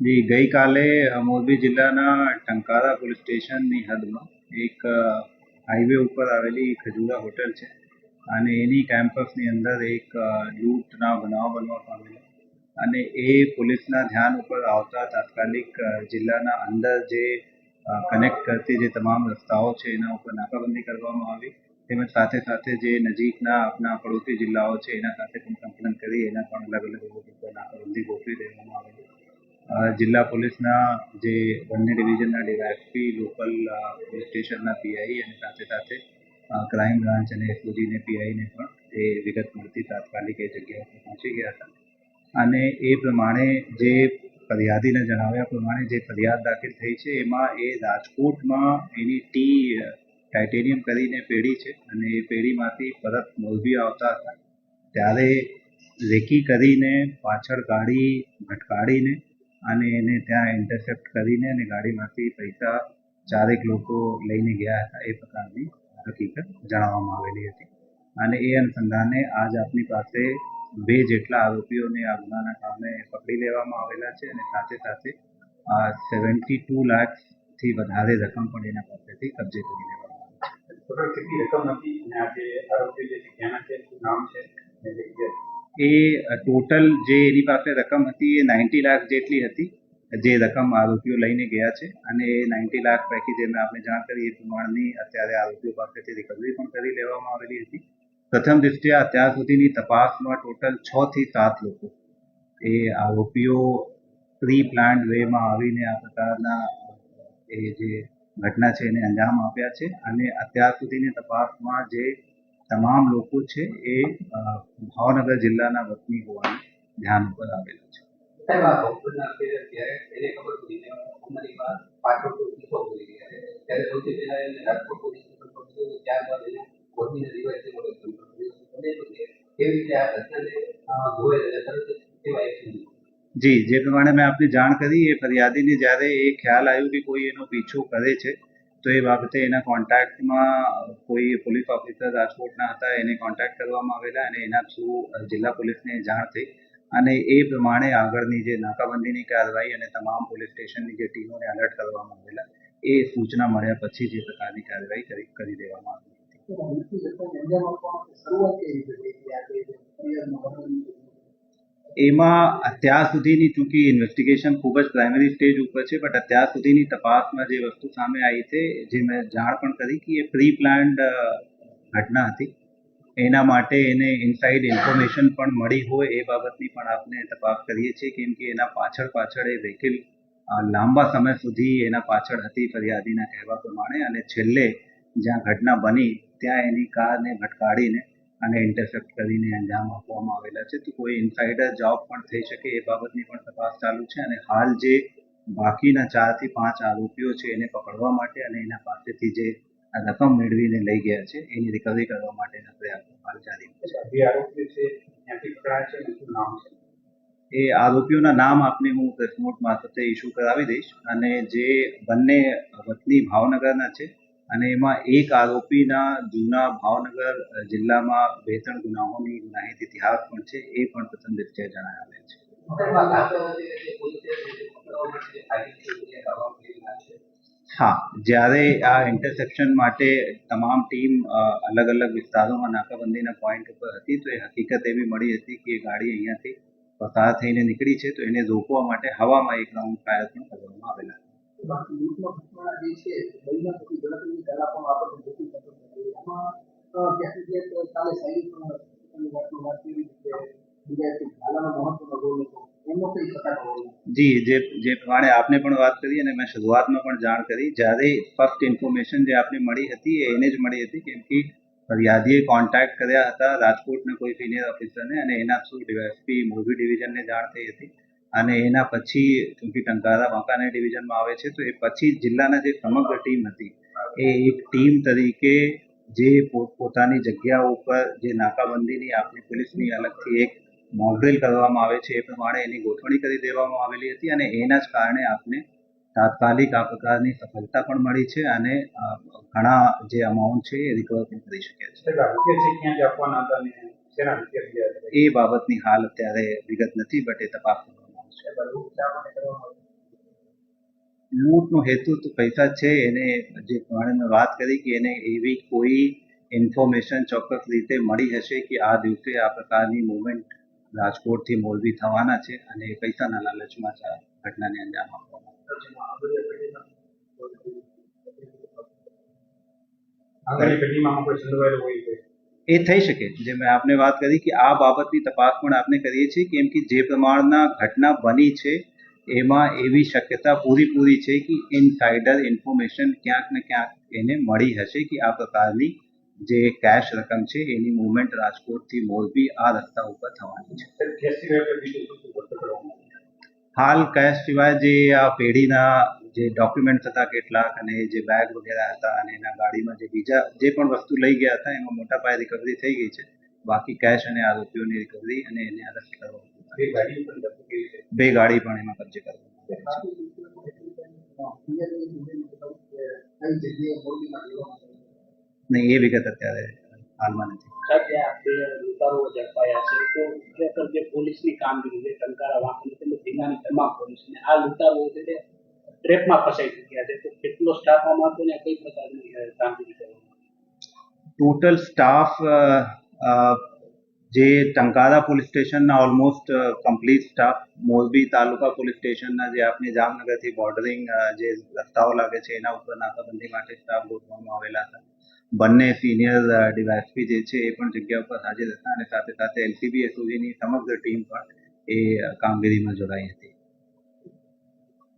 જી, ગઈકાલે મોરબી જિલ્લાના ટંકારા પોલીસ સ્ટેશનની હદમાં એક હાઈવે ઉપર આવેલી ખજુરા હોટલ છે અને એની કેમ્પસની અંદર એક લૂંટના બનાવ બનવા પામેલો. અને એ પોલીસના ધ્યાન ઉપર આવતા તાત્કાલિક જિલ્લાના અંદર જે કનેક્ટ કરતી જે તમામ રસ્તાઓ છે એના ઉપર નાકાબંધી કરવામાં આવી. તેમજ સાથે સાથે જે નજીકના આપણા પડોશી જિલ્લાઓ છે એના સાથે પણ સંકલન કરી, એના પણ અલગ અલગ રોડ ગોઠવી દેવામાં આવેલી. જિલ્લા પોલીસના જે બંને ડિવિઝનના ડીવાયએસપી લોકલ પોલીસ સ્ટેશનના પીઆઈ અને સાથે સાથે ક્રાઇમ બ્રાન્ચ અને એસઓજીને પીઆઈને પણ એ વિગત મળતી તાત્કાલિક એ જગ્યા પર પહોંચી ગયા હતા. અને એ પ્રમાણે જે ફરિયાદીને જણાવ્યા પ્રમાણે જે ફરિયાદ દાખલ થઈ છે, એમાં એ રાજકોટમાં એની ટી ટાઇટેનિયમ કરીને પેઢી છે અને એ પેઢીમાંથી પરત મોરબી આવતા હતા. ત્યારે રેકી કરીને, પાછળ ગાડી ભટકાડીને અને એને ત્યાં ઇન્ટરસેપ્ટ કરીને અને ગાડીમાંથી પૈસા ચારેક લોકો લઈને ગયા હતા. એ પ્રકારની હકીકત જણાવવામાં આવેલી હતી. અને એ અનુસંધાને આજ આપની પાસે બે જેટલા આરોપીઓને આ ગુનાના કામે પકડી લેવામાં આવેલા છે અને સાથે સાથે સેવન્ટી ટુ લાખથી વધારે રકમ પણ એના પાસેથી કબજે કરી લેવામાં આવી છે. કેટલી રકમ હતી અને આ જે નામ છે? એ ટોટલ જે એની પાસે રકમ હતી એ નાઇન્ટી લાખ જેટલી હતી. જે રકમ આરોપીઓ લઈને ગયા છે અને એ નાઇન્ટી લાખ પૈકી જે મેં આપને જાણ કરી એ પ્રમાણની અત્યારે આરોપીઓ પાસેથી રિકવરી પણ કરી લેવામાં આવેલી હતી. પ્રથમ દૃષ્ટિએ અત્યાર સુધીની તપાસમાં ટોટલ છ થી સાત લોકો એ આરોપીઓ પ્રી પ્લાન્ડ વેમાં આવીને આ પ્રકારના, એ જે ઘટના છે એને અંજામ આપ્યા છે અને અત્યાર સુધીની તપાસમાં જે તમામ લોકો છે એ ભાવનગર જિલ્લાના વતની હોવાનું ધ્યાન ઉપર આવેલું છે. જી જે પ્રમાણે મેં આપને જાણ કરી એ ફરિયાદીને જ્યારે એ ખ્યાલ આવ્યો કે કોઈ એનો પીછો કરે છે તો એ બાબતે એના કોન્ટેક્ટમાં કોઈ પોલીસ ઓફિસર રાજકોટના હતા, એને કોન્ટેક્ટ કરવામાં આવેલા અને એના થ્રુ જિલ્લા પોલીસને જાણ થઈ. અને એ પ્રમાણે આગળની જે નાકાબંધીની કાર્યવાહી અને તમામ પોલીસ સ્ટેશનની જે ટીમોને અલર્ટ કરવામાં આવેલા, એ સૂચના મળ્યા પછી જે પ્રકારની કાર્યવાહી કરી કરી દેવામાં આવી હતી. એમાં અત્યાર સુધીની ચૂંકી ઇન્વેસ્ટિગેશન ખૂબ જ પ્રાઇમરી સ્ટેજ ઉપર છે બટ અત્યાર સુધીની તપાસમાં જે વસ્તુ સામે આવી છે, જે મેં જાણ પણ કરી કે એ પ્રી પ્લાન્ડ ઘટના હતી. એના માટે એને ઇનસાઇડ ઇન્ફોર્મેશન પણ મળી હોય એ બાબતની પણ આપણે તપાસ કરીએ છીએ, કેમ કે એના પાછળ પાછળ એ વ્હીકલ લાંબા સમય સુધી એના પાછળ હતી ફરિયાદીના કહેવા પ્રમાણે, અને છેલ્લે જ્યાં ઘટના બની, ત્યાં એની કારને ભટકાડીને અને ઇન્ટરસેપ્ટ કરીને અંજામ આપવામાં આવેલા છે. તો કોઈ ઇન્સાઇડર જોબ પણ થઈ શકે એ બાબતની પણ તપાસ ચાલુ છે અને હાલ જે બાકીના ચારથી પાંચ આરોપીઓ છે એને પકડવા માટે અને એના પાસેથી જે રકમ મેળવીને લઈ ગયા છે એની રિકવરી કરવા માટેના પ્રયાસો હાલ ચાલી આરોપી છે એ આરોપીઓના નામ આપને હું પ્રેસ નોટ મારફતે ઇસ્યુ કરાવી દઈશ. અને જે બંને વતની ભાવનગરના છે અને એમાં એક આરોપીના જૂના ભાવનગર જિલ્લામાં બે ત્રણ ગુનાઓની ગુનાહિત ઇતિહાસ પણ છે, એ પણ પ્રથમ દ્રષ્ટિએ જણાવેલ છે. હા, જ્યારે આ ઇન્ટરસેપ્શન માટે તમામ ટીમ અલગ અલગ વિસ્તારોમાં નાકાબંધીના પોઈન્ટ ઉપર હતી, તો એ હકીકત એવી મળી હતી કે એ ગાડી અહીંયાથી પસાર થઈને નીકળી છે, તો એને રોકવા માટે હવામાં એક રાઉન્ડ ફાયર પણ કરવામાં આવેલા બાકી પણ વાત જે જે પ્રમાણે આપને પણ વાત કરી અને મેં શરૂઆતમાં પણ જાણ કરી, જ્યારે ફર્સ્ટ ઇન્ફોર્મેશન જે આપને મળી હતી એને જ મળી હતી, કેમ કે ફરિયાદીએ કોન્ટેક્ટ કર્યા હતા રાજકોટના કોઈ સિનિયર ઓફિસરને અને એના થ્રુ ડીવાયએસપી મોરબી ડિવિઝનને જાણ થઈ હતી. અને એના પછી ચૂંકી ટંકારા વાંકાનેર ડિવિઝનમાં આવે છે તો એ પછી જિલ્લાના જે સમગ્ર ટીમ હતી એ એક ટીમ તરીકે જે પોત પોતાની જગ્યા ઉપર જે નાકાબંધીની આપણી પોલીસની અલગથી એક મોકડ્રીલ કરવામાં આવે છે એ પ્રમાણે એની ગોઠવણી કરી દેવામાં આવેલી હતી અને એના જ કારણે આપને તાત્કાલિક આ પ્રકારની સફળતા પણ મળી છે અને ઘણા જે અમાઉન્ટ છે એ રિકવર પણ કરી શક્યા છે? એ બાબતની હાલ અત્યારે વિગત નથી બટ એ તપાસ લૂંટનો હેતુ તો પૈસા છે. એને જે પ્રમાણે વાત કરી કે એને એવી કોઈ ઇન્ફોર્મેશન ચોક્કસ રીતે મળી હશે કે આ દિવસે આ પ્રકારની મુવમેન્ટ રાજકોટથી મોરબી થવાના છે અને પૈસાના લાલચમાં ઘટનાને અંજામ આપવામાં એ થઈ શકે જે મેં આપને વાત કરી કે આ બાબતની તપાસ પણ આપણે કરીએ છીએ કેમ કે જે પ્રમાણના ઘટના બની છે એમાં એવી શક્યતા પૂરીપૂરી છે કે ઇનસાઇડર ઇન્ફોર્મેશન ક્યાંક ને ક્યાંક એને મળી હશે કે આ પ્રકારની જે કેશ રકમ છે એની મુવમેન્ટ રાજકોટથી મોરબી આ રસ્તા ઉપર થવાની છે? હાલ કેશ સિવાય જે આ પેઢીના જે ડોક્યુમેન્ટ હતા કેટલાક અને જે બેગ વગેરે હતા અને એના ગાડીમાં જે બીજા જે પણ વસ્તુ લઈ ગયા હતા એમાં મોટા પાયે રિકવરી થઈ ગઈ છે. બાકી કેશ અને આરોપીઓની રિકવરી અને એને અરેસ્ટ કરવામાં બે છે. ગાડી પણ એમાં કબજે કરવામાં છે. નહીં એ વિગત અત્યારે હાલમાં નથી. સાહેબ ઝડપાયા છે તો ખરેખર જે પોલીસની કામગીરી છે ટંકારા વાહન તેમજ જિલ્લાની તમામ પોલીસને આ લૂંટારો છે તે ટ્રેપમાં ફસાઈ ચૂક્યા છે. તો કેટલો સ્ટાફ આમાં હતો ને કઈ પ્રકારની કામગીરી ટોટલ સ્ટાફ જે ટંકારા પોલીસ સ્ટેશનના almost complete staff Morbi taluka police સ્ટેશનના જે આપણે જામનગરથી બોર્ડરિંગ જે રસ્તાઓ લાગે છે, એના ઉપર નાકાબંધી માટે સ્ટાફ ગોઠવવામાં આવેલા હતા. બંને સિનિયર ડીવાયસપી જે છે, એ પણ જગ્યા ઉપર હાજર હતા અને સાથે સાથે એલસીબી એસઓજીની સમગ્ર ટીમ પણ એ કામગીરીમાં જોડાઈ હતી.